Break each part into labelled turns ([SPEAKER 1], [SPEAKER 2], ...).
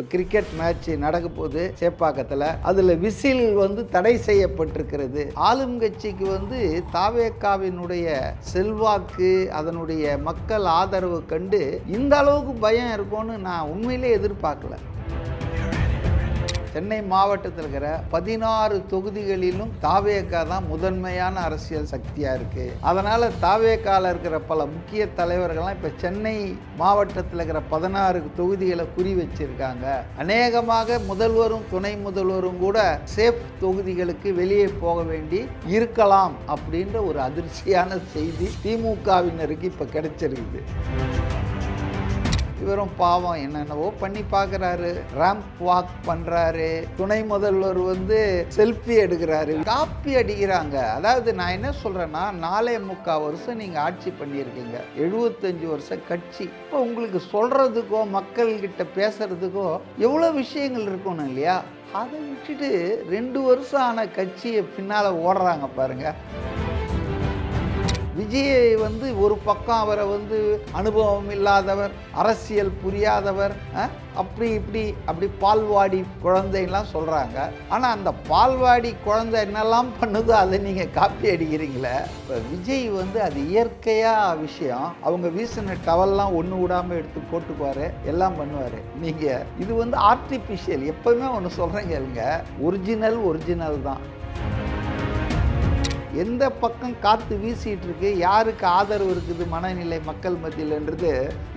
[SPEAKER 1] இப்போ cricket match நடக்க போகுது சேப்பாக்கத்தில். அதில் விசில் வந்து தடை செய்யப்பட்டிருக்கிறது. ஆளும் கட்சிக்கு வந்து தாவேக்காவினுடைய செல்வாக்கு அதனுடைய மக்கள் ஆதரவு கண்டு இந்த அளவுக்கு பயம் இருக்கும்னு நான் உண்மையிலே எதிர்பார்க்கல. சென்னை மாவட்டத்தில் இருக்கிற பதினாறு தொகுதிகளிலும் தாவேக்கா தான் முதன்மையான அரசியல் சக்தியாக இருக்குது அதனால் தாவேக்காவில் இருக்கிற பல முக்கிய தலைவர்கள்லாம் இப்போ சென்னை மாவட்டத்தில் இருக்கிற பதினாறு தொகுதிகளை குறி வச்சிருக்காங்க. அநேகமாக முதல்வரும் துணை முதல்வரும் கூட சேஃப் தொகுதிகளுக்கு வெளியே போக வேண்டி இருக்கலாம் அப்படின்ற ஒரு அதிர்ச்சியான செய்தி திமுகவினருக்கு இப்போ கிடைச்சிருக்குது. இவரும் பாவம் என்னென்னவோ பண்ணி பார்க்குறாரு. ரேம்ப் வாக் பண்ணுறாரு துணை முதல்வர் வந்து செல்ஃபி எடுக்கிறாரு. காப்பி அடிக்கிறாங்க. அதாவது நான் என்ன சொல்கிறேன்னா நாலே முக்கால் வருஷம் நீங்கள் ஆட்சி பண்ணியிருக்கீங்க. எழுபத்தஞ்சு வருஷம் கட்சி. இப்போ உங்களுக்கு சொல்கிறதுக்கோ மக்கள்கிட்ட பேசுகிறதுக்கோ எவ்வளோ விஷயங்கள் இருக்கணும் இல்லையா? அதை விட்டுட்டு ரெண்டு வருஷம் ஆன கட்சியை பின்னால் ஓடுறாங்க பாருங்கள் விஜயை வந்து ஒரு பக்கம் அவரை வந்து அனுபவம் இல்லாதவர் அரசியல் புரியாதவர் அப்படி இப்படி அப்படி பால்வாடி குழந்தைலாம் சொல்கிறாங்க ஆனால் அந்த பால்வாடி குழந்தை என்னெல்லாம் பண்ணுதோ அதை நீங்கள் காப்பி அடிக்கிறீங்களே? இப்போ விஜய் வந்து அது இயற்கையாக விஷயம். அவங்க வீசின டவல்லாம் ஒன்று விடாமல் எடுத்து போட்டுக்குவார் எல்லாம் பண்ணுவார். நீங்கள் இது வந்து ஆர்டிஃபிஷியல் எப்போவுமே ஒன்று சொல்கிறீங்க இல்லைங்க ஒரிஜினல் ஒரிஜினல் தான். எந்த பக்கம் காற்று வீசிகிட்டு இருக்கு யாருக்கு ஆதரவு இருக்குது மனநிலை மக்கள் மத்தியிலன்றது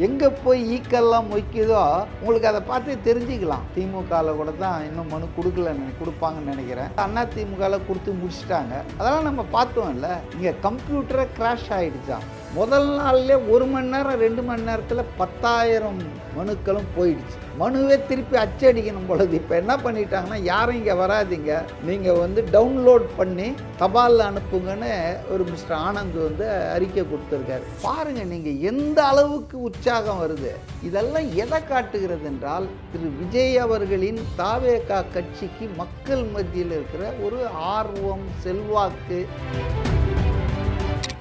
[SPEAKER 1] எங்கே போய் ஈக்கெல்லாம் மொய்க்குதோ உங்களுக்கு அதை பார்த்து தெரிஞ்சுக்கலாம். திமுகவில் கூட தான் இன்னும் மனு கொடுக்கலன்னு கொடுப்பாங்கன்னு நினைக்கிறேன். அண்ணா திமுகவில் கொடுத்து முடிச்சிட்டாங்க. அதெல்லாம் நம்ம பார்த்தோம்ல. இங்கே கம்ப்யூட்டரை கிராஷ் ஆகிடுச்சான் முதல் நாள்லேயே ஒரு மணி நேரம் ரெண்டு மணி நேரத்தில் பத்தாயிரம் மனுக்களும் போயிடுச்சு. மனுவே திருப்பி அச்சடிக்கணும் பொழுது இப்போ என்ன பண்ணிட்டாங்கன்னா யாரும் இங்கே வராதீங்க. நீங்கள் வந்து டவுன்லோட் பண்ணி தபாலில் அனுப்புங்கன்னு ஒரு மிஸ்டர் ஆனந்த் வந்து அறிக்கை கொடுத்துருக்காரு. பாருங்கள் நீங்கள் எந்த அளவுக்கு உற்சாகம் வருது. இதெல்லாம் எதை காட்டுகிறது என்றால் திரு விஜய் அவர்களின் தாவேகா கட்சிக்கு மக்கள் மத்தியில் இருக்கிற ஒரு ஆர்வம் செல்வாக்கு.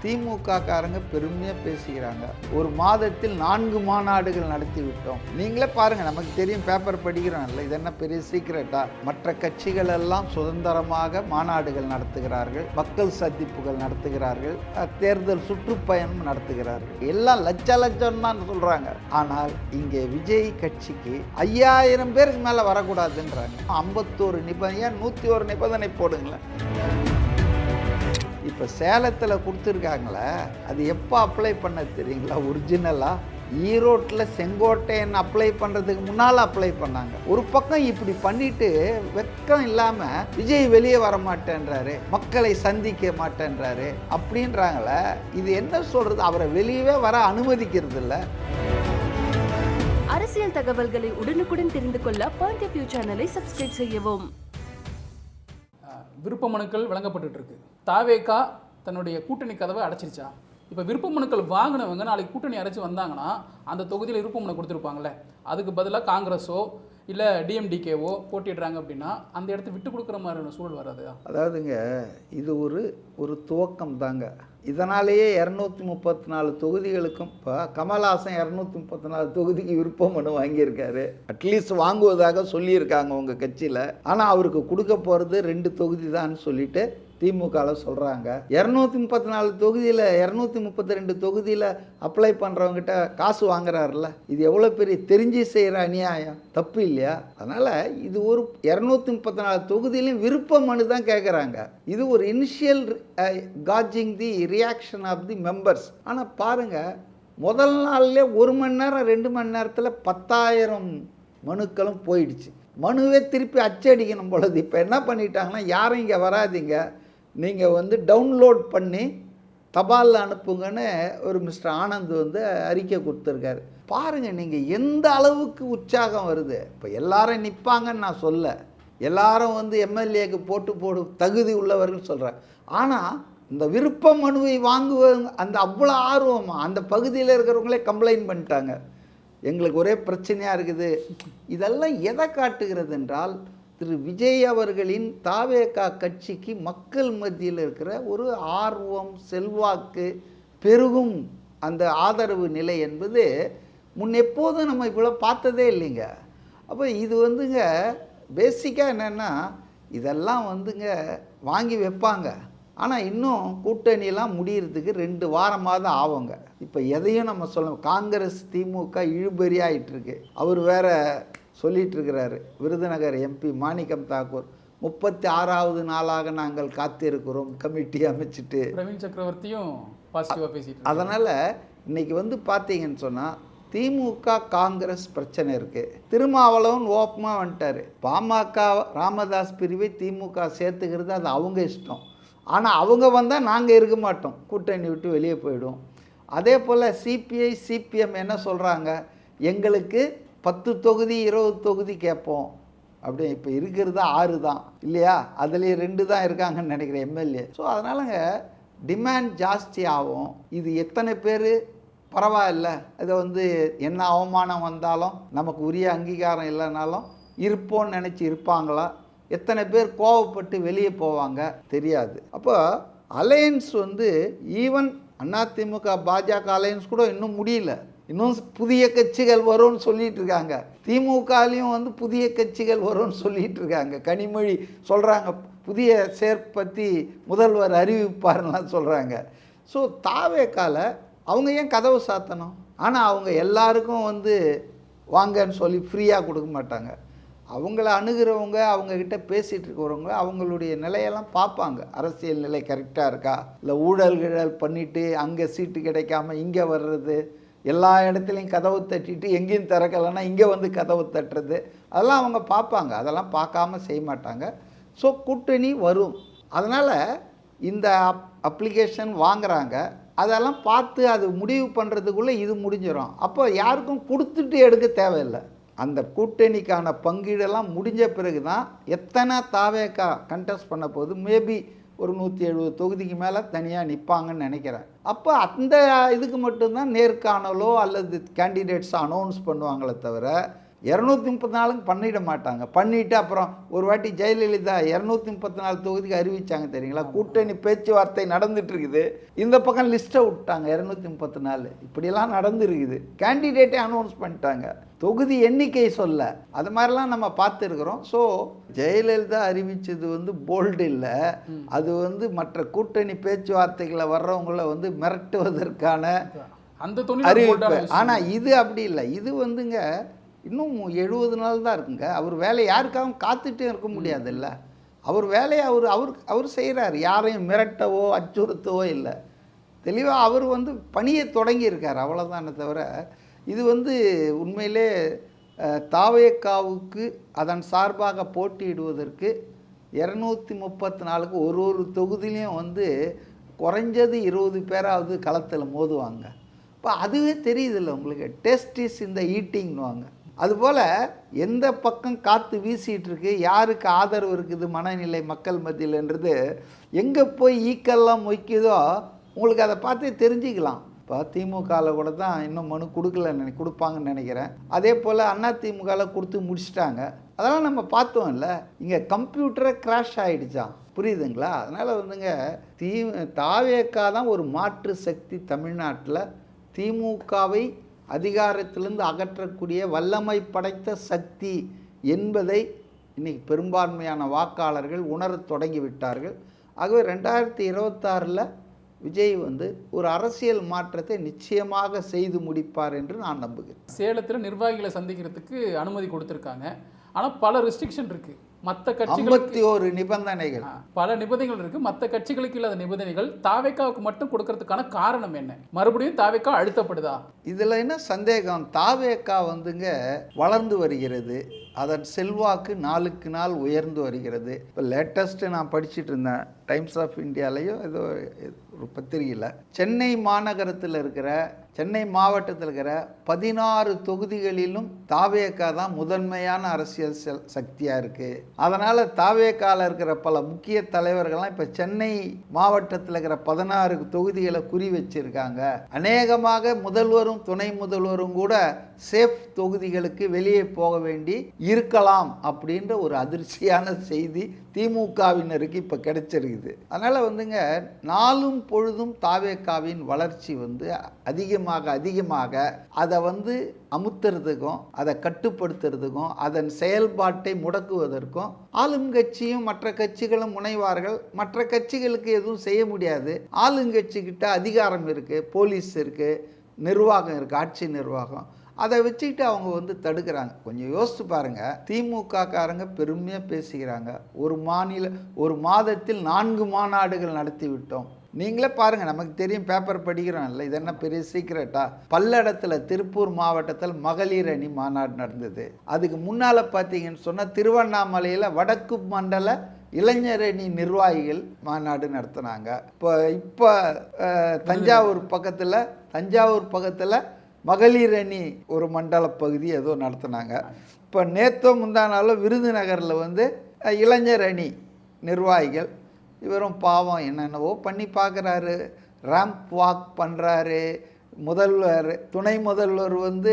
[SPEAKER 1] திமுக காரங்க பெருமையாக பேசுகிறாங்க ஒரு மாதத்தில் நான்கு மாநாடுகள் நடத்தி விட்டோம் நீங்களே பாருங்கள் நமக்கு தெரியும் பேப்பர் படிக்கிறோம்ல இது என்ன பெரிய சீக்கிரட்டா மற்ற கட்சிகள் எல்லாம் சுதந்திரமாக மாநாடுகள் நடத்துகிறார்கள் மக்கள் சந்திப்புகள் நடத்துகிறார்கள் தேர்தல் சுற்றுப்பயணம் நடத்துகிறார்கள். எல்லாம் லட்ச லட்சம் தான் சொல்கிறாங்க ஆனால் இங்கே விஜய் கட்சிக்கு ஐயாயிரம் பேருக்கு மேலே வரக்கூடாதுன்றாங்க. ஐம்பத்தோரு நிபந்தனை நூற்றி ஒரு நிபந்தனை போடுங்களேன். இப்போ சேலத்தில் கொடுத்துருக்காங்களே அது எப்போ அப்ளை பண்ண தெரியுங்களா? ஒரிஜினலாக ஈரோட்டில் செங்கோட்டையன் அப்ளை பண்ணுறதுக்கு முன்னால் அப்ளை பண்ணாங்க. ஒரு பக்கம் இப்படி பண்ணிட்டு வெக்கம் இல்லாமல் விஜய் வெளியே வர மாட்டேன்றாரு மக்களை சந்திக்க மாட்டேன்றாரு அப்படின்றாங்களே இது என்ன சொல்கிறது அவரை வெளியவே வர அனுமதிக்கிறது இல்லை.
[SPEAKER 2] அரசியல் தகவல்களை உடனுக்குடன் தெரிந்து கொள்ள பாயிண்ட் ஆஃப் வியூ சேனலை சப்ஸ்கிரைப் செய்யவும்.
[SPEAKER 3] விருப்ப மனுக்கள் வழங்கப்பட்டுருக்கு தாவேக்கா தாவேகா தன்னுடைய கூட்டணி கதவை அடைச்சிருச்சா? இப்போ விருப்ப மனுக்கள் வாங்கினவங்க நாளைக்கு கூட்டணி அரைச்சி வந்தாங்கன்னா அந்த தொகுதியில் விருப்ப மனு கொடுத்துருப்பாங்கல்ல. அதுக்கு பதிலாக காங்கிரஸோ இல்லை டிஎம்டிகேவோ போட்டிடுறாங்க அப்படின்னா அந்த இடத்த விட்டு கொடுக்குற மாதிரியான சூழல் வராது
[SPEAKER 1] அதாவதுங்க இது ஒரு ஒரு துவக்கம் தாங்க இதனாலேயே இரநூத்தி முப்பத்தி நாலு தொகுதிகளுக்கும் இப்போ கமல்ஹாசன் இரநூத்தி முப்பத்தி நாலு தொகுதிக்கு விருப்பம் மனு வாங்கியிருக்காரு. அட்லீஸ்ட் வாங்குவதாக சொல்லியிருக்காங்க உங்கள் கட்சியில். ஆனால் அவருக்கு கொடுக்க போகிறது ரெண்டு தொகுதி தான் சொல்லிட்டு திமுகவில் சொல்கிறாங்க இரநூத்தி முப்பத்தி நாலு தொகுதியில் இரநூத்தி முப்பத்தி ரெண்டு தொகுதியில் அப்ளை பண்ணுறவங்ககிட்ட காசு வாங்குறாருல இது எவ்வளோ பெரிய தெரிஞ்சு செய்கிற அநியாயம். தப்பு இல்லையா? அதனால் இது ஒரு இரநூத்தி முப்பத்தி நாலு தொகுதியிலையும் விருப்ப மனு தான் கேட்குறாங்க இது ஒரு initial gauging the reaction of the members ஆனால் பாருங்கள் முதல் நாள்லேயே ஒரு மணி நேரம் ரெண்டு மணி நேரத்தில் பத்தாயிரம் மனுக்களும் போயிடுச்சு. மனுவே திருப்பி அச்சடிக்கணும் பொழுது இப்போ என்ன பண்ணிட்டாங்கன்னா யாரும் இங்கே வராதீங்க. நீங்கள் வந்து டவுன்லோட் பண்ணி தபாலில் அனுப்புங்கன்னு ஒரு மிஸ்டர் ஆனந்த் வந்து அறிக்கை கொடுத்துருக்காரு. பாருங்கள் நீங்கள் எந்த அளவுக்கு உற்சாகம் வருது. இப்போ எல்லாரும் நிற்பாங்கன்னு நான் சொல்ல. எல்லாரும் வந்து எம்எல்ஏக்கு போட்டு போடு தகுதி உள்ளவர்கள் சொல்கிறேன் ஆனால் இந்த விருப்ப மனுவை வாங்குவங்க அந்த அவ்வளோ ஆர்வமாக அந்த பகுதியில் இருக்கிறவங்களே கம்ப்ளைண்ட் பண்ணிட்டாங்க. எங்களுக்கு ஒரே பிரச்சனையாக இருக்குது. இதெல்லாம் எதை காட்டுகிறது என்றால் திரு விஜய் அவர்களின் தாவேகா கட்சிக்கு மக்கள் மத்தியில் இருக்கிற ஒரு ஆர்வம் செல்வாக்கு பெருகும் அந்த ஆதரவு நிலை என்பது முன் எப்போதும் நம்ம இவ்வளோ பார்த்ததே இல்லைங்க. அப்போ இது வந்துங்க பேசிக்காக என்னென்னா இதெல்லாம் வந்துங்க வாங்கி வைப்பாங்க. ஆனால் இன்னும் கூட்டணியெல்லாம் முடிகிறதுக்கு ரெண்டு வாரமாவது ஆகுங்க. இப்போ எதையும் நம்ம சொல்ல காங்கிரஸ் திமுக இழுபறி ஆயிட்டு அவர் வேற சொல்லிட்டு இருக்கிறாரு விருதுநகர் எம்பி மாணிக்கம் தாக்கூர் முப்பத்தி ஆறாவது நாளாக நாங்கள் காத்திருக்கிறோம் கமிட்டி அமைச்சிட்டு.
[SPEAKER 3] பிரவீன் சக்கரவர்த்தியும் பாசிட்டிவாக பேசிட்டு.
[SPEAKER 1] அதனால் இன்னைக்கு வந்து பார்த்தீங்கன்னு சொன்னால் திமுக காங்கிரஸ் பிரச்சனை இருக்குது திருமாவளவன் ஓப்பமாக வந்துட்டார். பாமக ராமதாஸ் பிரிவை திமுக சேர்த்துக்கிறது அது அவங்க இஷ்டம். ஆனால் அவங்க வந்தால் நாங்கள் இருக்க மாட்டோம். கூட்டணி விட்டு வெளியே போயிடுவோம். அதே போல் சிபிஐ சிபிஎம் என்ன சொல்கிறாங்க எங்களுக்கு பத்து தொகுதி இருபது தொகுதி கேட்போம். அப்படி இப்போ இருக்கிறது ஆறு தான். இல்லையா? அதுலேயே ரெண்டு தான் இருக்காங்கன்னு நினைக்கிறேன் எம்எல்ஏ. ஸோ அதனாலங்க டிமாண்ட் ஜாஸ்தி ஆகும். இது எத்தனை பேர்? பரவாயில்ல. இதை வந்து என்ன அவமானம் வந்தாலும் நமக்கு உரிய அங்கீகாரம் இல்லைனாலும் இருப்போம்னு நினச்சி இருப்பாங்களா? எத்தனை பேர் கோவப்பட்டு வெளியே போவாங்க? தெரியாது. அப்போ அலையன்ஸ் வந்து ஈவன் அதிமுக பாஜக அலையன்ஸ் கூட இன்னும் முடியல. இன்னும் புதிய கட்சிகள் வரும்னு சொல்லிட்டு இருக்காங்க. திமுகலையும் வந்து புதிய கட்சிகள் வரும்னு சொல்லிட்டு இருக்காங்க. கனிமொழி சொல்கிறாங்க புதிய சேர்ப்பத்தி முதல்வர் அறிவிப்பார்லாம் சொல்கிறாங்க ஸோ தாவேக்கால அவங்க ஏன் கதவு சாத்தணும்? ஆனால் அவங்க எல்லாருக்கும் வந்து வாங்கன்னு சொல்லி ஃப்ரீயாக கொடுக்க மாட்டாங்க. அவங்கள அணுகிறவங்க அவங்கக்கிட்ட பேசிகிட்டு இருக்கிறவங்க அவங்களுடைய நிலையெல்லாம் பார்ப்பாங்க. அரசியல் நிலை கரெக்டாக இருக்கா? இல்லை ஊழல் கிழல் பண்ணிவிட்டு அங்கே சீட்டு கிடைக்காம இங்கே வர்றது? எல்லா இடத்துலையும் கதவு தட்டிட்டு எங்கேயும் திறக்கலைன்னா இங்கே வந்து கதவு தட்டுறது. அதெல்லாம் அவங்க பார்ப்பாங்க. அதெல்லாம் பார்க்காம செய்ய மாட்டாங்க. ஸோ கூட்டணி வரும். அதனால் இந்த அப் அப்ளிகேஷன் வாங்குறாங்க. அதெல்லாம் பார்த்து அது முடிவு பண்ணுறதுக்குள்ளே இது முடிஞ்சிடும். அப்போ யாருக்கும் கொடுத்துட்டு எடுக்க தேவையில்லை. அந்த கூட்டணிக்கான பங்கீடெல்லாம் முடிஞ்ச பிறகு தான் எத்தனை தாவேக்கா கண்டெஸ்ட் பண்ண போகுது? மேபி ஒரு நூற்றி எழுபது தொகுதிக்கு மேலே தனியாக நிற்பாங்கன்னு நினைக்கிறேன். அப்போ அந்த இதுக்கு மட்டும்தான் நேர்காணலோ அல்லது கேண்டிடேட்ஸ் அனௌன்ஸ் பண்ணுவாங்களே தவிர இரநூத்தி முப்பத்தி நாலுக்கு பண்ணிட மாட்டாங்க. பண்ணிவிட்டு அப்புறம் ஒரு வாட்டி ஜெயலலிதா இரநூத்தி முப்பத்தி நாலு தொகுதிக்கு அறிவிச்சாங்க தெரியுங்களா? கூட்டணி பேச்சுவார்த்தை நடந்துட்டு இருக்குது இந்த பக்கம் லிஸ்ட்டை விட்டாங்க இரநூத்தி முப்பத்தி நாலு. இப்படியெல்லாம் நடந்துருக்குது. கேண்டிடேட்டே அனௌன்ஸ் பண்ணிட்டாங்க. தொகுதி எண்ணிக்கை சொல்ல. அது மாதிரிலாம் நம்ம பார்த்துருக்குறோம். ஸோ ஜெயலலிதா அறிவித்தது வந்து போல்டு இல்லை. அது வந்து மற்ற கூட்டணி பேச்சுவார்த்தைகளை வர்றவங்கள வந்து மிரட்டுவதற்கான
[SPEAKER 3] அந்த
[SPEAKER 1] அறிவிப்பு. ஆனால் இது அப்படி இல்லை. இது வந்துங்க இன்னும் எழுபது நாள் தான் இருக்குங்க. அவர் வேலை யாருக்காகவும் காத்துட்டே இருக்க முடியாதுல்ல. அவர் வேலையை அவர் அவர் அவர் செய்கிறார் யாரையும் மிரட்டவோ அச்சுறுத்தவோ இல்லை. தெளிவாக அவர் வந்து பணியை தொடங்கியிருக்கார். அவ்வளோதானே தவிர இது வந்து உண்மையிலே தாவேக்காவுக்கு அதன் சார்பாக போட்டியிடுவதற்கு இரநூத்தி முப்பத்தி நாலுக்கு ஒரு ஒரு தொகுதியிலையும் வந்து குறைஞ்சது இருபது பேராவது களத்தில் மோதுவாங்க. இப்போ அதுவே தெரியுதில்ல உங்களுக்கு. டெஸ்ட் இஸ் இந்த ஈட்டிங்னுவாங்க அதுபோல் எந்த பக்கம் காற்று வீசிகிட்ருக்கு இருக்கு யாருக்கு ஆதரவு இருக்குது மனநிலை மக்கள் மத்தியிலன்றது எங்கே போய் ஈக்கெல்லாம் மொய்க்குதோ உங்களுக்கு அதை பார்த்து தெரிஞ்சுக்கலாம். இப்போ திமுகவில் கூட தான் இன்னும் மனு கொடுக்கல நினை கொடுப்பாங்கன்னு நினைக்கிறேன். அதே போல் அண்ணா திமுகவில் கொடுத்து முடிச்சிட்டாங்க. அதெல்லாம் நம்ம பார்த்தோம்ல. இங்கே கம்ப்யூட்டரை கிராஷ் ஆகிடுச்சான் புரியுதுங்களா? அதனால் வந்துங்க தீ தாவேக்கா தான் ஒரு மாற்று சக்தி தமிழ்நாட்டில். திமுகவை அதிகாரத்திலிருந்து அகற்றக்கூடிய வல்லமை படைத்த சக்தி என்பதை இன்றைக்கி பெரும்பான்மையான வாக்காளர்கள் உணரத் தொடங்கி விட்டார்கள். ஆகவே ரெண்டாயிரத்தி இருபத்தாறில் விஜய் வந்து ஒரு அரசியல் மாற்றத்தை நிச்சயமாக செய்து முடிப்பார் என்று நான் நம்புகிறேன்.
[SPEAKER 3] சேலத்தில் நிர்வாகிகளை சந்திக்கிறதுக்கு அனுமதி கொடுத்துருக்காங்க. ஆனால் பல ரெஸ்ட்ரிக்ஷன் இருக்கு. மற்ற கட்சிகளுக்கு
[SPEAKER 1] ஒரு நிபந்தனைகள்.
[SPEAKER 3] பல நிபந்தனைகள் இருக்கு. மற்ற கட்சிகளுக்கு இல்லாத நிபந்தனைகள் தாவேக்காவுக்கு மட்டும் கொடுக்கறதுக்கான காரணம் என்ன? மறுபடியும் தாவேக்கா அழுத்தப்படுதா?
[SPEAKER 1] இதில் என்ன சந்தேகம்? தாவேக்கா வந்துங்க வளர்ந்து வருகிறது. அதன் செல்வாக்கு நாளுக்கு நாள் உயர்ந்து வருகிறது. இப்போ லேட்டஸ்ட்டு நான் படிச்சிட்டு இருந்தேன். டைம்ஸ் ஆஃப் இந்தியாலையும் ஏதோ ஒரு பத்திரிகையில் சென்னை மாநகரத்தில் இருக்கிற சென்னை மாவட்டத்தில் இருக்கிற பதினாறு தொகுதிகளிலும் தாவேக்கா தான் முதன்மையான அரசியல் சக்தியாக இருக்குது அதனால் தாவேக்கால இருக்கிற பல முக்கிய தலைவர்கள்லாம் இப்போ சென்னை மாவட்டத்தில் இருக்கிற பதினாறு தொகுதிகளை குறி வச்சிருக்காங்க. அநேகமாக முதல்வரும் துணை முதல்வரும் கூட சேஃப் தொகுதிகளுக்கு வெளியே போக வேண்டி இருக்கலாம் அப்படின்ற ஒரு அதிர்ச்சியான செய்தி திமுகவினருக்கு இப்போ கிடைச்சிருக்குது. அதனால் வந்துங்க நாளும் பொழுதும் தாவேக்காவின் வளர்ச்சி வந்து அதிகம் அதிகமாக அதிகமாக அதை வந்து அமுத்துறதுக்கும் அதை கட்டுப்படுத்துறதுக்கும் அதன் செயல்பாட்டை முடக்குவதற்கும் ஆளுங்கட்சியும் மற்ற கட்சிகளும் முனைவார்கள். மற்ற கட்சிகளுக்கு எதுவும் செய்ய முடியாது. ஆளுங்கட்சிக்கிட்ட அதிகாரம் இருக்குது போலீஸ் இருக்குது நிர்வாகம் இருக்குது ஆட்சி நிர்வாகம். அதை வச்சுக்கிட்டு அவங்க வந்து தடுக்கிறாங்க. கொஞ்சம் யோசித்து பாருங்கள் திமுக காரங்க பெருமையாக பேசிக்கிறாங்க. ஒரு மாநில ஒரு மாதத்தில் நான்கு மாநாடுகள் நடத்தி விட்டோம் நீங்களே பாருங்கள் நமக்கு தெரியும் பேப்பர் படிக்கிறோம் இல்லை? இது என்ன பெரிய சீக்ரெட்டா பல்லடத்தில் திருப்பூர் மாவட்டத்தில் மகளிர் அணி மாநாடு நடந்தது. அதுக்கு முன்னால் பார்த்தீங்கன்னு சொன்னால் திருவண்ணாமலையில் வடக்கு மண்டல இளைஞரணி நிர்வாகிகள் மாநாடு நடத்துனாங்க. இப்போ இப்போ தஞ்சாவூர் பக்கத்தில் தஞ்சாவூர் பக்கத்தில் மகளிர் அணி ஒரு மண்டல பகுதி ஏதோ நடத்துனாங்க. இப்போ நேத்தோ முந்தானாலும் விருதுநகரில் வந்து இளைஞர் அணி நிர்வாகிகள் இவரும் பாவம் என்னென்னவோ பண்ணி பார்க்குறாரு. ரேம்ப் வாக் பண்ணுறாரு முதல்வர் துணை முதல்வர் வந்து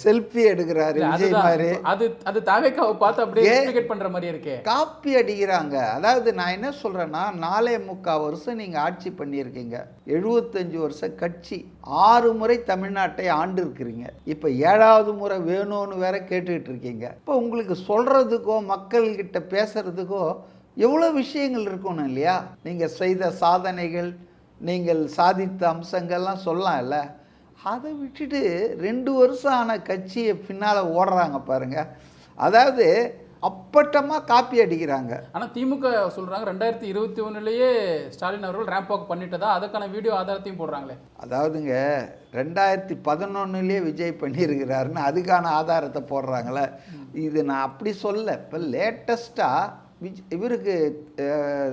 [SPEAKER 1] செல்ஃபி எடுக்கிறாரு விஜய். மாதிரி.
[SPEAKER 3] அது அது தாவேக்காவை பார்த்து அப்படியே பண்ற மாதிரி இருக்கே.
[SPEAKER 1] காப்பி அடிக்கிறாங்க. அதாவது நான் என்ன சொல்கிறேன்னா நாலே முக்கால் வருஷம் நீங்கள் ஆட்சி பண்ணியிருக்கீங்க. எழுபத்தஞ்சு வருஷம் கட்சி. ஆறு முறை தமிழ்நாட்டை ஆண்டு இருக்கிறீங்க இப்போ ஏழாவது முறை வேணும்னு வேற கேட்டுக்கிட்டு இருக்கீங்க. இப்போ உங்களுக்கு சொல்கிறதுக்கோ மக்கள்கிட்ட பேசுகிறதுக்கோ எவ்வளோ விஷயங்கள் இருக்கணும் இல்லையா? நீங்கள் செய்த சாதனைகள் நீங்கள் சாதித்த அம்சங்கள்லாம் சொல்லலாம்ல. அதை விட்டுட்டு ரெண்டு வருஷம் ஆன கட்சியை பின்னால் ஓடுறாங்க பாருங்க. அதாவது அப்பட்டமாக காப்பி அடிக்கிறாங்க.
[SPEAKER 3] ஆனா திமுக சொல்றாங்க ரெண்டாயிரத்தி இருபத்தி ஒண்ணுலயே ஸ்டாலின் அவர்கள் ரேம்ப் வாக் பண்ணிட்டதா? அதுக்கான வீடியோ ஆதாரத்தையும் போடுறாங்களே.
[SPEAKER 1] அதாவதுங்க ரெண்டாயிரத்தி பதினொன்னுலேயே விஜய் பண்ணியிருக்கிறாருன்னு அதுக்கான ஆதாரத்தை போடுறாங்களே. இது நான் அப்படி சொல்ல இப்போ லேட்டஸ்ட்டாக விஜ் இவருக்கு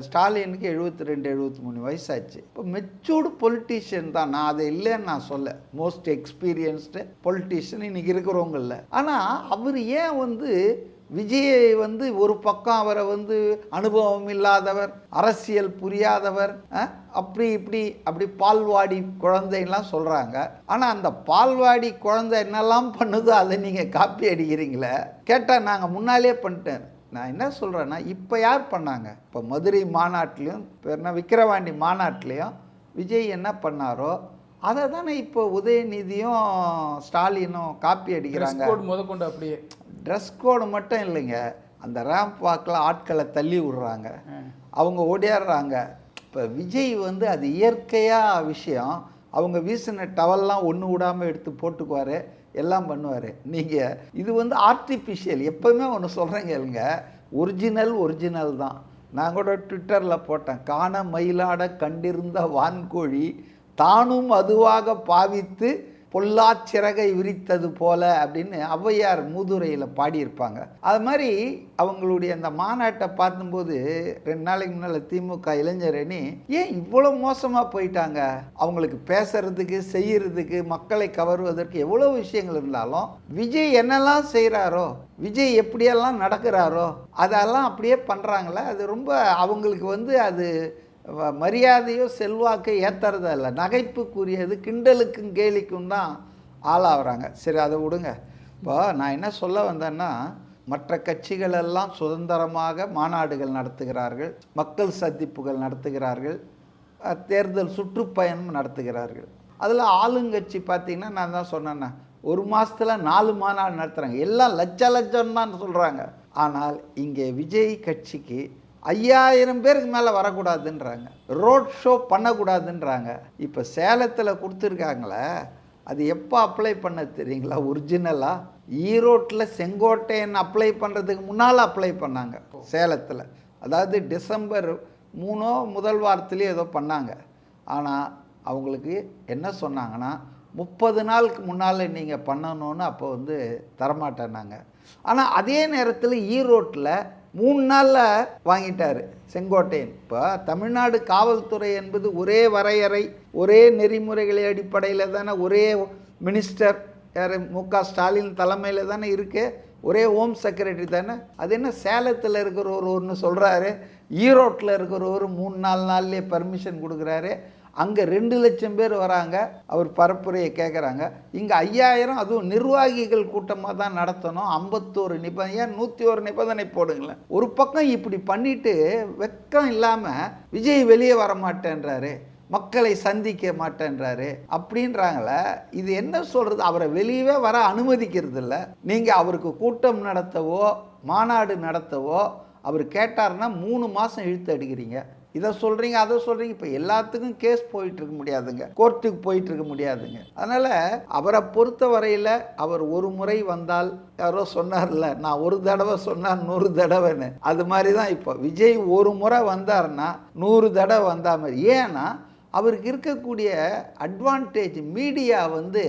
[SPEAKER 1] ஸ்டாலினுக்கு எழுபத்தி ரெண்டு எழுபத்தி மூணு வயசாச்சு. இப்போ மெச்சூர்டு பொலிட்டீஷியன் தான். நான் அதை இல்லைன்னு நான் சொல்ல. மோஸ்ட் எக்ஸ்பீரியன்ஸ்டு பொலிட்டீஷியன் இன்றைக்கி இருக்கிறவங்கள ஆனால் அவர் ஏன் வந்து விஜயை வந்து ஒரு பக்கம் அவரை வந்து அனுபவம் இல்லாதவர் அரசியல் புரியாதவர் அப்படி இப்படி அப்படி பால்வாடி குழந்தைலாம் சொல்கிறாங்க ஆனால் அந்த பால்வாடி குழந்தை என்னெல்லாம் பண்ணுதோ அதை நீங்கள் காப்பி அடிக்கிறீங்களே? கேட்டால் நாங்கள் முன்னாலே பண்ணிட்டேன். நான் என்ன சொல்கிறேன்னா இப்போ யார் பண்ணாங்க? இப்போ மதுரை மாநாட்டிலையும் என்ன விக்கிரவாண்டி மாநாட்டிலையும் விஜய் என்ன பண்ணாரோ அதை தானே இப்போ உதயநிதியும் ஸ்டாலினும் காப்பி அடிக்கிறாங்க.
[SPEAKER 3] முதற்கொண்டு அப்படியே.
[SPEAKER 1] ட்ரெஸ் கோடு மட்டும் இல்லைங்க. அந்த ரேம்ப் வாக்கில் ஆட்களை தள்ளி விடுறாங்க. அவங்க ஓடியாடுறாங்க. இப்போ விஜய் வந்து அது இயற்கையாக விஷயம். அவங்க வீசின டவல்லாம் ஒன்று விடாமல் எடுத்து போட்டுக்குவார். எல்லாம் பண்ணுவார். நீங்கள் இது வந்து ஆர்டிஃபிஷியல் எப்போவுமே ஒன்று சொல்கிறேங்க இல்லைங்க ஒரிஜினல் ஒரிஜினல் தான். நான் கூட ட்விட்டரில் போட்டேன். காண மயிலாட கண்டிருந்த வான்கோழி தானும் அதுவாக பாவித்து பொல்லாச்சிறகை விரித்தது போல அப்படின்னு ஔவையார் மூதுரையில் பாடியிருப்பாங்க. அது மாதிரி அவங்களுடைய அந்த மாநாட்டை பார்க்கும்போது ரெண்டு நாளைக்கு முன்னால் திமுக இளைஞர் அணி ஏன் இவ்வளோ மோசமாக போயிட்டாங்க? அவங்களுக்கு பேசுறதுக்கு செய்யறதுக்கு மக்களை கவருவதற்கு எவ்வளோ விஷயங்கள் இருந்தாலும் விஜய் என்னெல்லாம் செய்கிறாரோ விஜய் எப்படியெல்லாம் நடக்கிறாரோ அதெல்லாம் அப்படியே பண்ணுறாங்களே அது ரொம்ப அவங்களுக்கு வந்து அது மரியாதையோ செல்வாக்கை ஏற்றுறது இல்லை நகைப்புக்குரியது கிண்டலுக்கும் கேலிக்கும் தான் ஆளாகிறாங்க சரி அதை விடுங்க. இப்போ நான் என்ன சொல்ல வந்தேன்னா மற்ற கட்சிகள் எல்லாம் சுதந்திரமாக மாநாடுகள் நடத்துகிறார்கள் மக்கள் சந்திப்புகள் நடத்துகிறார்கள் தேர்தல் சுற்றுப்பயணம் நடத்துகிறார்கள். அதில் ஆளுங்கட்சி பார்த்தீங்கன்னா நான் தான் சொன்னேன்னா ஒரு மாதத்தில் நாலு மாநாடு நடத்துகிறாங்க எல்லாம் லட்ச லட்சம் தான் சொல்கிறாங்க ஆனால் இங்கே விஜய் கட்சிக்கு ஐயாயிரம் பேருக்கு மேலே வரக்கூடாதுன்றாங்க. Road show பண்ணக்கூடாதுன்றாங்க. இப்போ சேலத்தில் கொடுத்துருக்காங்களே அது எப்போ அப்ளை பண்ண தெரியுங்களா? ஒரிஜினலாக ஈரோட்டில் செங்கோட்டையன் அப்ளை பண்ணுறதுக்கு முன்னால் அப்ளை பண்ணாங்க சேலத்தில். அதாவது டிசம்பர் மூணோ முதல் வாரத்துலேயே ஏதோ பண்ணாங்க. ஆனால் அவங்களுக்கு என்ன சொன்னாங்கன்னா முப்பது நாளுக்கு முன்னால் நீங்கள் பண்ணணும்னு அப்போ வந்து தரமாட்டேன்னாங்க. ஆனால் அதே நேரத்தில் ஈரோட்டில் மூணு நாளில் வாங்கிட்டார் செங்கோட்டையன். இப்போ தமிழ்நாடு காவல்துறை என்பது ஒரே வரையறை ஒரே நெறிமுறைகளை அடிப்படையில் தானே ஒரே மினிஸ்டர் யார்? மு க. ஸ்டாலின் தலைமையில் தானே இருக்கு ஒரே ஹோம் செக்ரட்டரி தானே. அது என்ன சேலத்தில் இருக்கிறவர் ஒன்று சொல்கிறாரு ஈரோட்டில் இருக்கிறவர் மூணு நாலு நாள்லேயே பர்மிஷன் கொடுக்குறாரு. அங்கே ரெண்டு லட்சம் பேர் வராங்க. அவர் பரப்புரையை கேட்குறாங்க இங்கே ஐயாயிரம் அதுவும் நிர்வாகிகள் கூட்டமாக தான் நடத்தணும். ஐம்பத்தோரு நிபந்தனை ஏன் நூற்றி ஒரு நிபந்தனை போடுங்களேன். ஒரு பக்கம் இப்படி பண்ணிட்டு வெக்கம் இல்லாமல் விஜய் வெளியே வர மாட்டேன்றாரு. மக்களை சந்திக்க மாட்டேன்றாரு. அப்படின்றாங்கள இது என்ன சொல்கிறது அவரை வெளியவே வர அனுமதிக்கிறது இல்லை நீங்கள் அவருக்கு கூட்டம் நடத்தவோ மாநாடு நடத்தவோ அவர் கேட்டாருன்னா மூணு மாதம் இழுத்து அடிக்கிறீங்க. இதை சொல்கிறீங்க அதை சொல்கிறீங்க இப்போ எல்லாத்துக்கும் கேஸ் போயிட்டு இருக்க முடியாதுங்க. கோர்ட்டுக்கு போயிட்டு இருக்க முடியாதுங்க. அதனால் அவரை பொறுத்த வரையில் அவர் ஒரு முறை வந்தால் யாரோ சொன்னார்ல நான் ஒரு தடவை சொன்னால் நூறு தடவைன்னு. அது மாதிரி தான் இப்போ. விஜய் ஒரு முறை வந்தாருன்னா நூறு தடவை வந்தா மாதிரி. ஏன்னா அவருக்கு இருக்கக்கூடிய அட்வான்டேஜ் மீடியா வந்து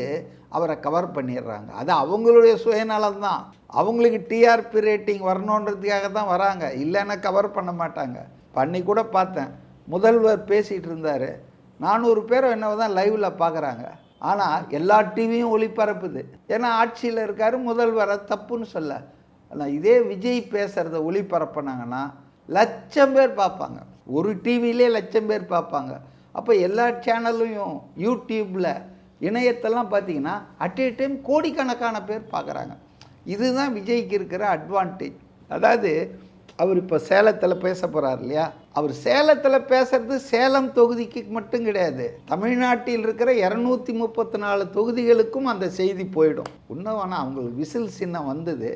[SPEAKER 1] அவரை கவர் பண்ணிடுறாங்க. அது அவங்களுடைய சுயநலம் தான் அவங்களுக்கு டிஆர்பி ரேட்டிங் வரணுன்றதுக்காக தான் வராங்க. இல்லைன்னா கவர் பண்ண மாட்டாங்க. பண்ணி கூட பார்த்தேன். முதல்வர் பேசிகிட்டு இருந்தார். நானூறு பேரும் என்னவோ தான் லைவில் பார்க்குறாங்க. ஆனால் எல்லா டிவியும் ஒளிபரப்புது. ஏன்னா ஆட்சியில் இருக்கார் முதல்வர் அது தப்புன்னு சொல்ல. ஆனால் இதே விஜய் பேசுகிறத ஒளிபரப்புனாங்கன்னா லட்சம் பேர் பார்ப்பாங்க. ஒரு டிவிலே லட்சம் பேர் பார்ப்பாங்க. அப்போ எல்லா சேனல்லையும் யூடியூப்பில் இணையத்தெல்லாம் பார்த்தீங்கன்னா அட் ஏ டைம் கோடிக்கணக்கான பேர் பார்க்குறாங்க. இதுதான் விஜய்க்கு இருக்கிற அட்வான்டேஜ் அதாவது அவர் இப்போ சேலத்தில் பேச போகிறார் இல்லையா? அவர் சேலத்தில் பேசுறது சேலம் தொகுதிக்கு மட்டும் கிடையாது. தமிழ்நாட்டில் இருக்கிற இரநூத்தி முப்பத்தி நாலு தொகுதிகளுக்கும் அந்த செய்தி போயிடும். இன்னும் ஆனால் அவங்களுக்கு விசில் சின்னம் வந்தது.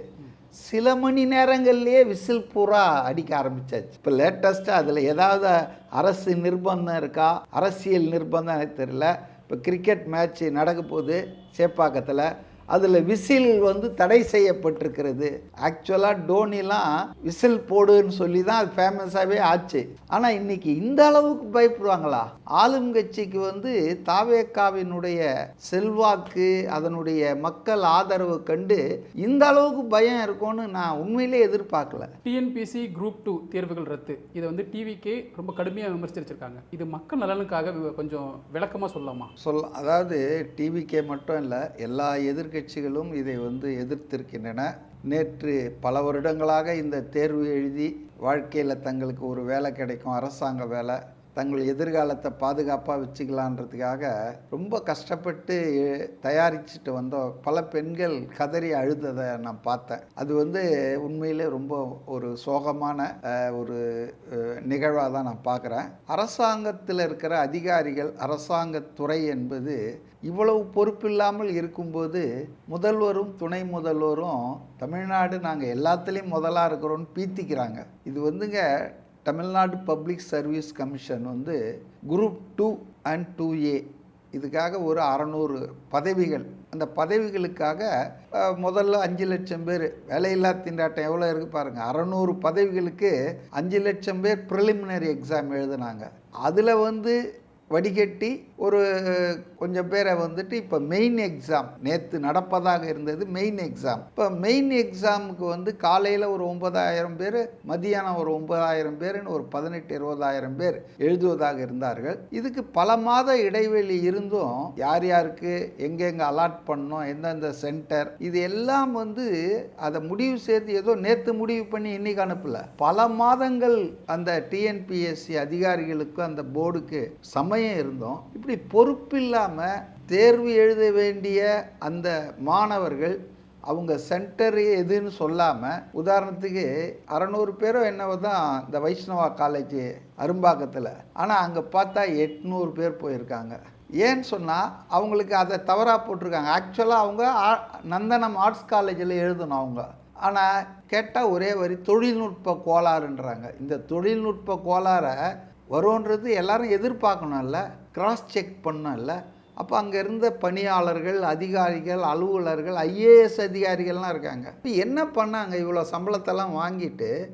[SPEAKER 1] சில மணி நேரங்கள்லேயே விசில் பூரா அடிக்க ஆரம்பிச்சாச்சு. இப்போ லேட்டஸ்ட்டாக அதில் ஏதாவது அரசு நிர்பந்தம் இருக்கா? அரசியல் நிர்பந்தம் தெரியல. இப்போ கிரிக்கெட் மேட்ச் நடக்க போகுது சேப்பாக்கத்தில். அதில் விசில் வந்து தடை செய்யப்பட்டிருக்கிறது. ஆக்சுவலாக டோனிலாம் விசில் போடுன்னு சொல்லி தான் அது ஃபேமஸாகவே ஆச்சு. ஆனால் இன்னைக்கு இந்த அளவுக்கு பயப்படுவாங்களா? ஆளுங்கட்சிக்கு வந்து தாவேக்காவினுடைய செல்வாக்கு அதனுடைய மக்கள் ஆதரவு கண்டு இந்த அளவுக்கு பயம் இருக்கும்னு நான் உண்மையிலே எதிர்பார்க்கல.
[SPEAKER 3] டிஎன்பிசி குரூப் டூ தேர்வுகள் ரத்து. இதை வந்து டிவிக்கே ரொம்ப கடுமையாக விமர்சிச்சிருக்காங்க. இது மக்கள் நலனுக்காக கொஞ்சம் விளக்கமாக சொல்லலாமா?
[SPEAKER 1] சொல்ல அதாவது டிவிக்கே மட்டும் இல்லை எல்லா எதிர்கட்சிகளும் இதை வந்து எதிர்த்திருக்கின்றன. நேற்று பல வருடங்களாக இந்த தேர்வு எழுதி வாழ்க்கையில் தங்களுக்கு ஒரு வேலை கிடைக்கும் அரசாங்க வேலை. தங்கள் எதிர்காலத்தை பாதுகாப்பாக வச்சுக்கலான்றதுக்காக ரொம்ப கஷ்டப்பட்டு தயாரிச்சுட்டு வந்தோம் பல பெண்கள் கதறி அழுததை நான் பார்த்தேன். அது வந்து உண்மையிலே ரொம்ப ஒரு சோகமான ஒரு நிகழ்வாக தான் நான் பார்க்குறேன். அரசாங்கத்தில் இருக்கிற அதிகாரிகள் அரசாங்கத்துறை என்பது இவ்வளவு பொறுப்பில்லாமல் இருக்கும்போது முதல்வரும் துணை முதல்வரும் தமிழ்நாடு நாங்கள் எல்லாத்துலேயும் முதலாக இருக்கிறோன்னு பீத்திக்கிறாங்க. இது வந்துங்க தமிழ்நாடு பப்ளிக் சர்வீஸ் கமிஷன் வந்து group two and two A இதுக்காக ஒரு அறநூறு பதவிகள். அந்த பதவிகளுக்காக முதல்ல அஞ்சு லட்சம் பேர் வேலையில்லா திண்டாட்டம் எவ்வளோ இருக்குது பாருங்கள் அறநூறு பதவிகளுக்கு அஞ்சு லட்சம் பேர் ப்ரிலிமினரி எக்ஸாம் எழுதுனாங்க. அதில் வந்து வடிகட்டி ஒரு கொஞ்சம் பேரை வந்துட்டு இப்போ மெயின் எக்ஸாம் நேற்று நடப்பதாக இருந்தது மெயின் எக்ஸாம் இப்போ மெயின் எக்ஸாமுக்கு வந்து காலையில் ஒரு ஒன்பதாயிரம் பேர் மதியானம் ஒரு ஒன்பதாயிரம் பேருன்னு ஒரு பதினெட்டு இருபதாயிரம் பேர் எழுதுவதாக இருந்தார்கள். இதுக்கு பல மாத இடைவெளி இருந்தும் யார் யாருக்கு எங்கெங்கே அலாட் பண்ணோம் எந்தெந்த சென்டர் இது எல்லாம் வந்து அதை முடிவு செய்து ஏதோ நேற்று முடிவு பண்ணி இன்னைக்கு அனுப்பல. பல மாதங்கள் அந்த டிஎன்பிஎஸ்சி அதிகாரிகளுக்கும் அந்த போர்டுக்கு சமயம் இருந்தோம். இப்படி பொறுப்பில்லாமல் தேர்வு எழுத வேண்டிய அந்த மாணவர்கள் அவங்க சென்டர் எதுன்னு சொல்லாமல் உதாரணத்துக்கு அறநூறு பேரோ என்னவோ தான் இந்த வைஷ்ணவா காலேஜ் அரும்பாக்கத்தில். ஆனால் அங்கே பார்த்தா எட்நூறு பேர் போயிருக்காங்க. ஏன்னு சொன்னால் அவங்களுக்கு அதை தவறாக போட்டிருக்காங்க. ஆக்சுவலாக அவங்க நந்தனம் ஆர்ட்ஸ் காலேஜில் எழுதணும் அவங்க. ஆனால் கேட்டால் ஒரே வரி தொழில்நுட்ப கோளாறுன்றாங்க. இந்த தொழில்நுட்ப கோளாறை வரும்ன்றது எல்லாரும் எதிர்பார்க்கணும்ல கிராஸ் செக் பண்ணணும்ல அப்போ அங்கே இருந்த பணியாளர்கள் அதிகாரிகள் அலுவலர்கள் ஐஏஎஸ் அதிகாரிகள்லாம் இருக்காங்க. இப்போ என்ன பண்ணாங்க? இவ்வளோ சம்பளத்தெல்லாம் வாங்கிட்டு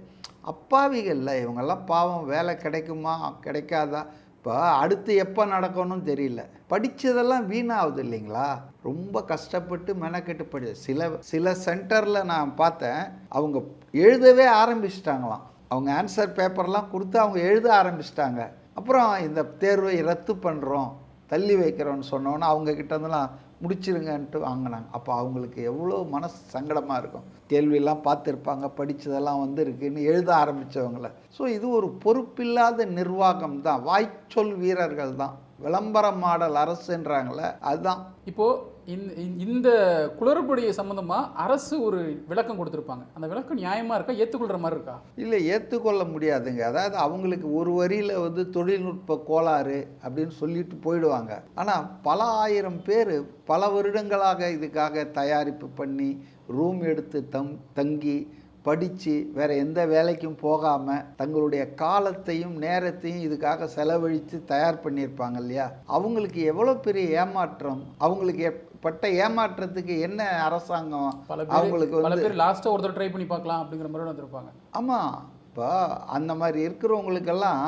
[SPEAKER 1] அப்பாவிகள்ல இவங்கெல்லாம் பாவம் வேலை கிடைக்குமா? கிடைக்காதா? இப்போ அடுத்து எப்போ நடக்கணும்னு தெரியல. படித்ததெல்லாம் வீணாகுது இல்லைங்களா? ரொம்ப கஷ்டப்பட்டு மெனக்கெட்டு படி சில சில சென்டரில் நான் பார்த்தேன் அவங்க எழுதவே ஆரம்பிச்சிட்டாங்களாம். அவங்க ஆன்சர் பேப்பர்லாம் கொடுத்து அவங்க எழுத ஆரம்பிச்சிட்டாங்க. அப்புறம் இந்த தேர்வை ரத்து பண்ணுறோம் தள்ளி வைக்கிறோன்னு சொன்னோன்னே அவங்க இருந்தெல்லாம் முடிச்சிருங்கன்ட்டு வாங்கினாங்க. அப்போ அவங்களுக்கு எவ்வளோ மனசு சங்கடமாக இருக்கும். கேள்வியெல்லாம் பார்த்துருப்பாங்க படித்ததெல்லாம் வந்துருக்குன்னு எழுத ஆரம்பித்தவங்கள ஸோ இது ஒரு பொறுப்பில்லாத நிர்வாகம் தான். வாய்ச்சொல் வீரர்கள் தான். விளம்பர மாடல் அரசுன்றாங்களே அதுதான்.
[SPEAKER 3] இப்போது இந்த இந்த- இந்த குளறுபடியை சம்மந்தமாக அரசு ஒரு விளக்கம் கொடுத்துருப்பாங்க. அந்த விளக்கம் நியாயமாக இருக்கா? ஏற்றுக்கொள்கிற மாதிரி இருக்கா?
[SPEAKER 1] இல்லை ஏற்றுக்கொள்ள முடியாதுங்க. அதாவது அவங்களுக்கு ஒரு வரியில் வந்து தொழில்நுட்ப கோளாறு அப்படின்னு சொல்லிட்டு போயிடுவாங்க. ஆனால் பல ஆயிரம் பேர் பல வருடங்களாக இதுக்காக தயாரிப்பு பண்ணி ரூம் எடுத்து தங் தங்கி படித்து வேற எந்த வேலைக்கும் போகாமல் தங்களுடைய காலத்தையும் நேரத்தையும் இதுக்காக செலவழித்து தயார் பண்ணியிருப்பாங்க இல்லையா? அவங்களுக்கு எவ்வளோ பெரிய ஏமாற்றம் அவங்களுக்கு ஏற்பட்ட ஏமாற்றத்துக்கு என்ன அரசாங்கம் அவங்களுக்கு
[SPEAKER 3] பல பேர் லாஸ்ட்டாக ஒருத்தர் ட்ரை பண்ணி பார்க்கலாம் அப்படிங்கிற மாதிரி வந்திருப்பாங்க
[SPEAKER 1] ஆமாம் இப்போ அந்த மாதிரி இருக்கிறவங்களுக்கெல்லாம்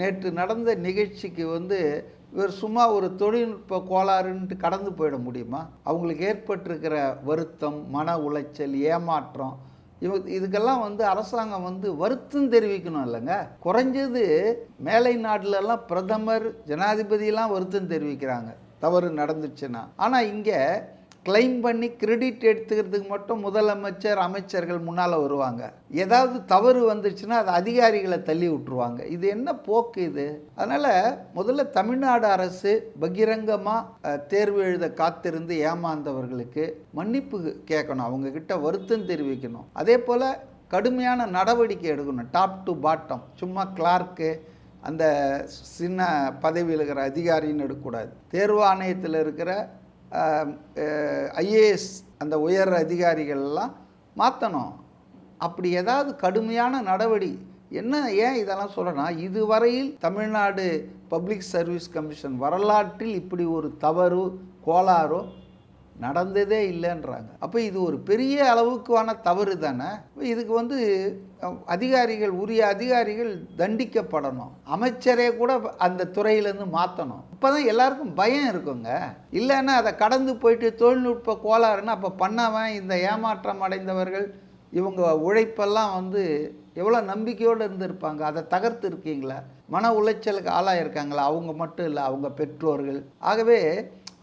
[SPEAKER 1] நேற்று நடந்த நிகழ்ச்சிக்கு வந்து இவர் சும்மா ஒரு தொழில்நுட்ப கோளாறுன்ட்டு கடந்து போயிட முடியுமா? அவங்களுக்கு ஏற்பட்டிருக்கிற வருத்தம் மன உளைச்சல் ஏமாற்றம் இவ இதுக்கெல்லாம் வந்து அரசாங்கம் வந்து வருத்தம் தெரிவிக்கணும் இல்லைங்க. குறைஞ்சது மேலை நாட்டிலெல்லாம் பிரதமர் ஜனாதிபதியெல்லாம் வருத்தம் தெரிவிக்கிறாங்க. தவறு நடந்துச்சுன்னா. ஆனால் இங்கே கிளைம் பண்ணி கிரெடிட் எடுத்துக்கிறதுக்கு மட்டும் முதலமைச்சர் அமைச்சர்கள் முன்னால் வருவாங்க. ஏதாவது தவறு வந்துச்சுன்னா அது அதிகாரிகளை தள்ளி விட்டுருவாங்க. இது என்ன போக்கு இது? அதனால் முதல்ல தமிழ்நாடு அரசு பகிரங்கமாக தேர்வு எழுத காத்திருந்து ஏமாந்தவர்களுக்கு மன்னிப்பு கேட்கணும். அவங்கக்கிட்ட வருத்தம் தெரிவிக்கணும். அதே போல் கடுமையான நடவடிக்கை எடுக்கணும். டாப் டு பாட்டம் சும்மா கிளார்க்கு அந்த சின்ன பதவியில் இருக்கிற அதிகாரின்னு எடுக்கக்கூடாது. தேர்வு ஆணையத்தில் இருக்கிற ஐஏஎஸ் அந்த உயர் அதிகாரிகள்லாம் மாற்றணும் அப்படி ஏதாவது கடுமையான நடவடி என்ன ஏன் இதெல்லாம் சொல்கிறேன்னா இதுவரையில் தமிழ்நாடு பப்ளிக் சர்வீஸ் கமிஷன் வரலாற்றில் இப்படி ஒரு தவறு கோளாறோ நடந்ததே இல்லைன்றாங்க. அப்போ இது ஒரு பெரிய அளவுக்கான தவறு தானே? இதுக்கு வந்து அதிகாரிகள் உரிய அதிகாரிகள் தண்டிக்கப்படணும். அமைச்சரே கூட அந்த துறையிலேருந்து மாற்றணும் இப்போ தான் எல்லாருக்கும் பயம் இருக்குங்க. இல்லைன்னா அதை கடந்து போயிட்டு தொழில்நுட்ப கோளாறுன்னா அப்போ பண்ணவன் இந்த ஏமாற்றம் அடைந்தவர்கள் இவங்க உழைப்பெல்லாம் வந்து எவ்வளோ நம்பிக்கையோடு இருந்திருப்பாங்க? அதை தகர்த்து இருக்கீங்களா? மன உளைச்சலுக்கு ஆளாயிருக்காங்களா? அவங்க மட்டும் இல்லை அவங்க பெற்றோர்கள். ஆகவே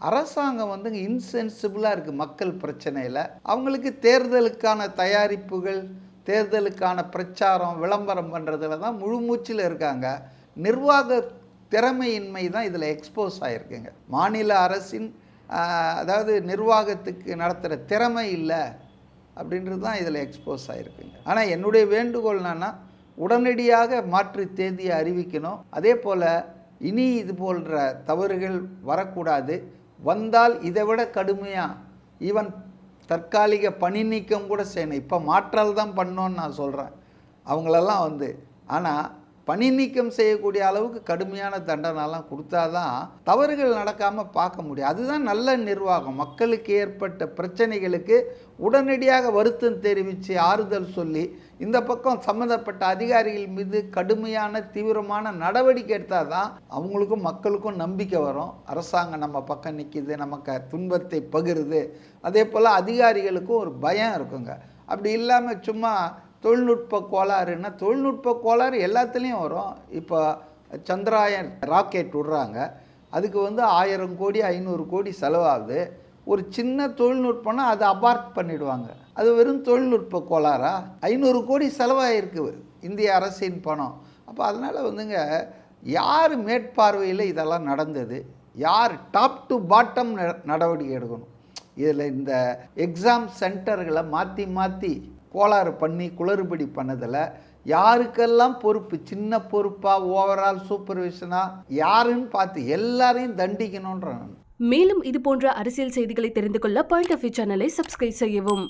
[SPEAKER 1] அரசாங்கம் வந்து இன்சென்சிபிளாக இருக்குது மக்கள் பிரச்சனையில். அவங்களுக்கு தேர்தலுக்கான தயாரிப்புகள் தேர்தலுக்கான பிரச்சாரம் விளம்பரம் பண்ணுறதுல தான் முழு மூச்சில் இருக்காங்க. நிர்வாக திறமையின்மை தான் இதில் எக்ஸ்போஸ் ஆகிருக்குங்க மாநில அரசின் அதாவது நிர்வாகத்துக்கு நடத்துகிற திறமை இல்லை அப்படின்றது தான் இதில் எக்ஸ்போஸ் ஆகிருக்குங்க ஆனால் என்னுடைய வேண்டுகோள் என்னன்னா உடனடியாக மாற்று தேதியை அறிவிக்கணும். அதே போல் இனி இது போன்ற தவறுகள் வரக்கூடாது. வந்தால் இதை விட கடுமையாக ஈவன் தற்காலிக பணி நீக்கம் கூட செய்யணும். இப்போ மாற்றல் தான் பண்ணோன்னு நான் சொல்கிறேன் அவங்களெல்லாம் வந்து ஆனால் பணி நீக்கம் செய்யக்கூடிய அளவுக்கு கடுமையான தண்டனைலாம் கொடுத்தாதான் தவறுகள் நடக்காமல் பார்க்க முடியும். அதுதான் நல்ல நிர்வாகம். மக்களுக்கு ஏற்பட்ட பிரச்சனைகளுக்கு உடனடியாக வருத்தம் தெரிவித்து ஆறுதல் சொல்லி இந்த பக்கம் சம்மந்தப்பட்ட அதிகாரிகள் மீது கடுமையான தீவிரமான நடவடிக்கை எடுத்தால் தான் அவங்களுக்கும் மக்களுக்கும் நம்பிக்கை வரும். அரசாங்கம் நம்ம பக்கம் நிற்கிது நமக்கு துன்பத்தை பகிருது. அதே போல் அதிகாரிகளுக்கும் ஒரு பயம் இருக்குங்க. அப்படி இல்லாமல் சும்மா தொழில்நுட்ப கோளாறுன்னா தொழில்நுட்ப கோளாறு எல்லாத்துலேயும் வரும். இப்போ சந்திராயன் ராக்கெட் விடுறாங்க. அதுக்கு வந்து ஆயிரம் கோடி ஐநூறு கோடி செலவாகுது. ஒரு சின்ன தொழில்நுட்பம்னா அதை அபார்ட் பண்ணிடுவாங்க. அது வெறும் தொழில்நுட்ப கோளாறா? ஐநூறு கோடி செலவாகிருக்கு இந்திய அரசின் பணம். அப்போ அதனால் வந்துங்க யார் மேற்பார்வையில் இதெல்லாம் நடந்தது? யார் டாப் டு பாட்டம் நடவடிக்கை எடுக்கணும்? இதில் இந்த எக்ஸாம் சென்டர்களை மாற்றி மாற்றி கோளாறு பண்ணி குளறுபடி பண்ணதில் யாருக்கெல்லாம் பொறுப்பு? சின்ன பொறுப்பாக ஓவரால் சூப்பர்விஷனாக யாருன்னு பார்த்து எல்லாரையும் தண்டிக்கணுன்ற
[SPEAKER 2] மேலும் இது போன்ற அரசியல் செய்திகளை தெரிந்து கொள்ள பாயிண்ட் ஆஃப் வியூ சேனலை சப்ஸ்கிரைப் செய்யவும்.